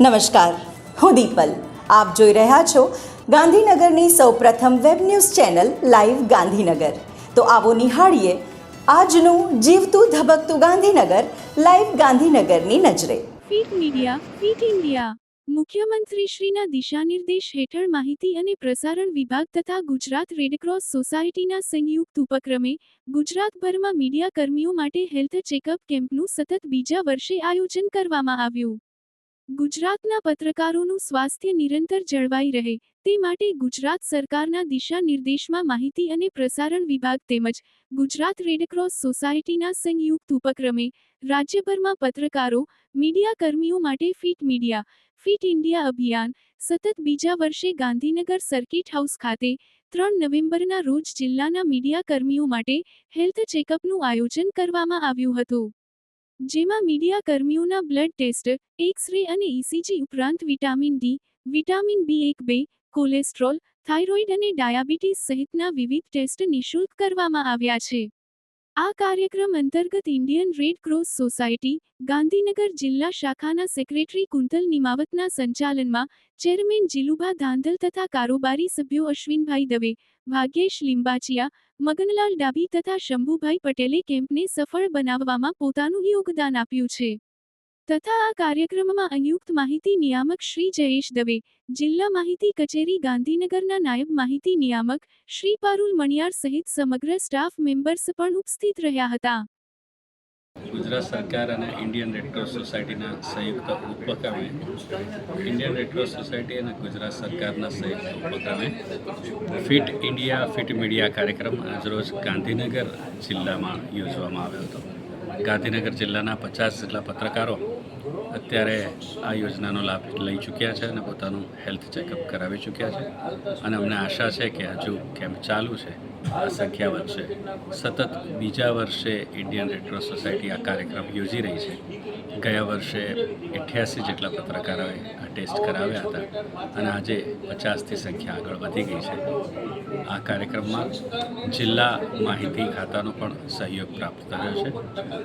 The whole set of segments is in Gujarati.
નમસ્કાર. હું દીપલ. આપ જોઈ રહ્યા છો ગાંધીનગરની સૌપ્રથમ web news channel live Gandhinagar. તો આવો નિહાળીએ આજનું જીવતું ધબકતું ગાંધીનગર લાઈવ ગાંધીનગરની નજરે. Fit media, fit India. મુખ્યમંત્રીશ્રીના દિશાનિર્દેશ હેઠળ માહિતી અને પ્રસારણ વિભાગ તથા ગુજરાત રેડક્રોસ સોસાયટીના સંયુક્ત ઉપક્રમે ગુજરાતભરમાં મીડિયા કર્મીઓ માટે હેલ્થ ચેકઅપ કેમ્પનું સતત બીજા વર્ષે આયોજન કરવામાં આવ્યું. ગુજરાતના પત્રકારોનું સ્વાસ્થ્ય નિરંતર જળવાઈ રહે, તે માટે ગુજરાત સરકારના દિશા નિર્દેશમાં માહિતી અને પ્રસારણ વિભાગ તેમજ ગુજરાત રેડક્રોસ સોસાયટીના સંયુક્ત ઉપક્રમે રાજ્યભરમાં પત્રકારો, મીડિયા કર્મીઓ માટે ફિટ મીડિયા, ફિટ ઇન્ડિયા અભિયાન, સતત બીજા વર્ષે ગાંધીનગર સર્કિટ હાઉસ ખાતે ત્રણ નવેમ્બરના રોજ જિલ્લાના મીડિયા કર્મીઓ માટે હેલ્થ ચેકઅપનું આયોજન કરવામાં આવ્યું હતું. જેમાં મીડિયા કર્મીઓના બ્લડ ટેસ્ટ એક્સ રે અને ઇસીજી ઉપરાંત વિટામિન ડી વિટામિન બી એક બે કોલેસ્ટ્રોલ થાઇરોઇડ અને ડાયાબિટીસ સહિતના વિવિધ ટેસ્ટ નિઃશુલ્ક કરવામાં આવ્યા છે. આ કાર્યક્રમ અંતર્ગત Indian red cross society, Gandhinagar જિલ્લા શાખાના સેક્રેટરી કુંતલ નિમાવતના સંચાલનમાં ચેરમેન જીલુભા ધાંધલ તથા કારોબારી સભ્યો અશ્વિનભાઈ દવે, ભાગ્યેશ લિંબાચિયા, મગનલાલ ડાભી તથા શંભુભાઈ પટેલે કેમ્પને સફળ બનાવવામાં પોતાનું યોગદાન આપ્યું છે. તથા આ કાર્યક્રમમાં સંયુક્ત માહિતી નિયામક શ્રી જયેશ દવે, જિલ્લા માહિતી કચેરી ગાંધીનગરના નાયબ માહિતી નિયામક શ્રી પારુલ મણિયાર સહિત સમગ્ર સ્ટાફ મેમ્બર્સ પણ ઉપસ્થિત રહ્યા હતા. ગુજરાત સરકાર અને ઇન્ડિયન રેડક્રોસ સોસાયટીના સંયુક્ત ઉપક્રમે, ઇન્ડિયન રેડક્રોસ સોસાયટી અને ગુજરાત સરકારના સંયુક્ત ઉપક્રમે, ફિટ ઇન્ડિયા, ફિટ મીડિયા કાર્યક્રમ આજરોજ ગાંધીનગર જિલ્લામાં યોજવામાં આવ્યો હતો. ગાંધીનગર જિલ્લાના પચાસ જેટલા પત્રકારો અત્યારે આ યોજનાનો લાભ લઈ ચૂક્યા છે અને પોતાનું હેલ્થ ચેકઅપ કરાવી ચૂક્યા છે. અને અમને આશા છે કે હજુ કેમ્પ ચાલુ છે. આ સંખ્યા વધશે. સતત બીજા વર્ષે ઇન્ડિયન રેડક્રોસ સોસાયટી આ કાર્યક્રમ યોજી રહી છે. ગયા વર્ષે અઠ્યાસી જેટલા પત્રકારોએ આ ટેસ્ટ કરાવ્યા હતા અને આજે પચાસથી સંખ્યા આગળ વધી ગઈ છે. આ કાર્યક્રમમાં જિલ્લા માહિતી ખાતાનો પણ સહયોગ પ્રાપ્ત થયો છે.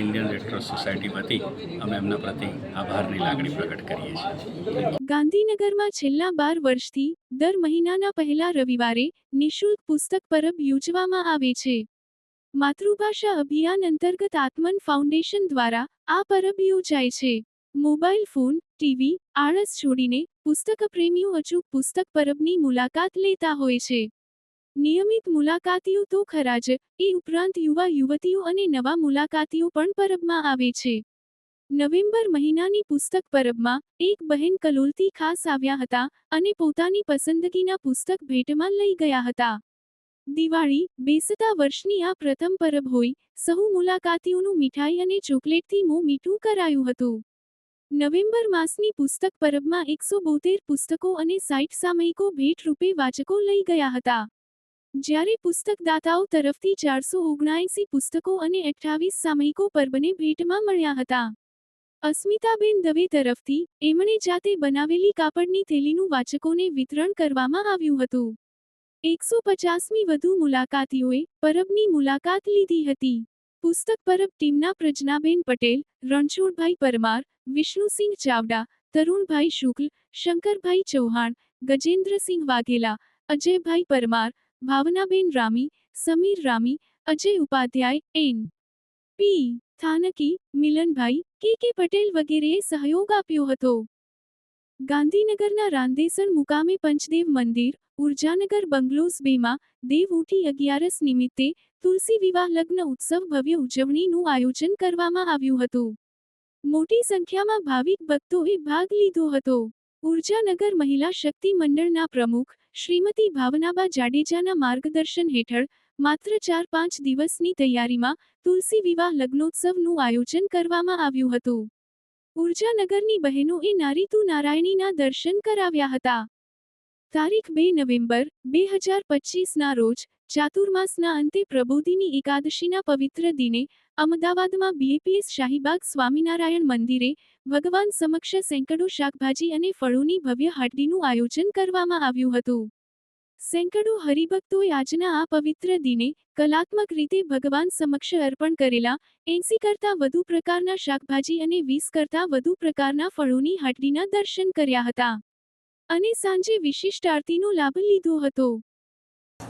ઇન્ડિયન રેડક્રોસ સોસાયટી વતી અમે એમના પ્રતિ આભારની લાગણી પ્રગટ કરીએ છીએ. ગાંધીનગરમાં છેલ્લા બાર વર્ષથી, દર મહિનાના પહેલા રવિવારે, નિઃશુલ્ક પુસ્તક પરબ યોજવામાં આવે છે. માતૃભાષા અભિયાન અંતર્ગત આત્મન ફાઉન્ડેશન દ્વારા આ પરબ યોજાય છે. મોબાઈલ ફોન, ટીવી, આળસ છોડીને, પુસ્તક પ્રેમીઓ અચૂક પુસ્તક પરબની મુલાકાત લેતા હોય છે. નિયમિત મુલાકાતીઓ તો ખરા જ, એ ઉપરાંત યુવા યુવતીઓ અને નવા મુલાકાતીઓ પણ પરબમાં આવે છે. નવેમ્બર મહિનાની પુસ્તક પરબમાં એક બહેન કલોલથી ખાસ આવ્યા હતા અને પોતાની પસંદગીના પુસ્તક ભેટમાં લઈ ગયા હતા. દિવાળી બેસતા વર્ષની આ પ્રથમ પરબ હોય, સહુ મુલાકાતીઓનું મીઠાઈ અને ચોકલેટથી મોં મીઠું કરાયું હતું. નવેમ્બર માસની પુસ્તક પરબમાં એકસો બોતેર પુસ્તકો અને સાઠ સામયિકો ભેટ રૂપે વાચકો લઈ ગયા હતા. જ્યારે પુસ્તકદાતાઓ તરફથી ચારસો ઓગણાએંસી પુસ્તકો અને અઠ્ઠાવીસ સામયિકો પરબને ભેટમાં મળ્યા હતા. અસ્મિતાબેન દવે તરફથી એમણે જાતે બનાવેલી કાપડની થેલીનું વાચકોને વિતરણ કરવામાં આવ્યું હતું. એકસો પચાસમી વધુ મુલાકાતીઓએ પરબની મુલાકાત લીધી હતી. પુસ્તક પરબ ટીમના Pragnaben Patel, Ranchhodbhai Parmar, Vishnusinh Chavda, Tarunbhai Shukla, Shankarbhai Chauhan, Gajendrasinh Vaghela, Ajaybhai Parmar, Bhavnaben Rami, Samir Rami, Ajay Upadhyay, N. P. Thanki, Milanbhai, K. K. Patel વગેરેએ સહયોગ આપ્યો હતો. ગાંધીનગરના રાંદેસણ મુકામે પંચદેવ મંદિર, ઉર્જાનગર બંગલોઝ બેમાં દેવ ઉઠી અગિયારસ નિમિત્તે તુલસી વિવાહ લગ્ન ઉત્સવ ભવ્ય ઉજવણીનું આયોજન કરવામાં આવ્યું હતું. મોટી સંખ્યામાં ભાવિક ભક્તોએ ભાગ લીધો હતો. ઉર્જાનગર મહિલા શક્તિ મંડળના પ્રમુખ શ્રીમતી ભાવનાબા જાડેજાના માર્ગદર્શન હેઠળ માત્ર ચાર પાંચ દિવસની તૈયારીમાં તુલસી વિવાહ લગ્નોત્સવનું આયોજન કરવામાં આવ્યું હતું. ઉર્જાનગરની બહેનોએ નારીતુ નારાયણીના દર્શન કરાવ્યા હતા. તારીખ બે નવેમ્બર, બે હજાર પચીસના રોજ ચાતુર્માસના અંતે પ્રબોધિની એકાદશીના પવિત્ર દિને, અમદાવાદમાં બીએપીએસ શાહીબાગ સ્વામિનારાયણ મંદિરે, ભગવાન સમક્ષ સેંકડો શાકભાજી અને ફળોની ભવ્ય હાટડીનું આયોજન કરવામાં આવ્યું હતું. સેંકડો હરિભક્તોએ આજના આ પવિત્ર દિને કલાત્મક રીતે ભગવાન સમક્ષ અર્પણ કરેલા એંસી કરતાં વધુ પ્રકારના શાકભાજી અને વીસ કરતાં વધુ પ્રકારના ફળોની હાટડીના દર્શન કર્યા હતા. અને સાંજે વિશિષ્ટ આરતીનો લાભ લીધો હતો.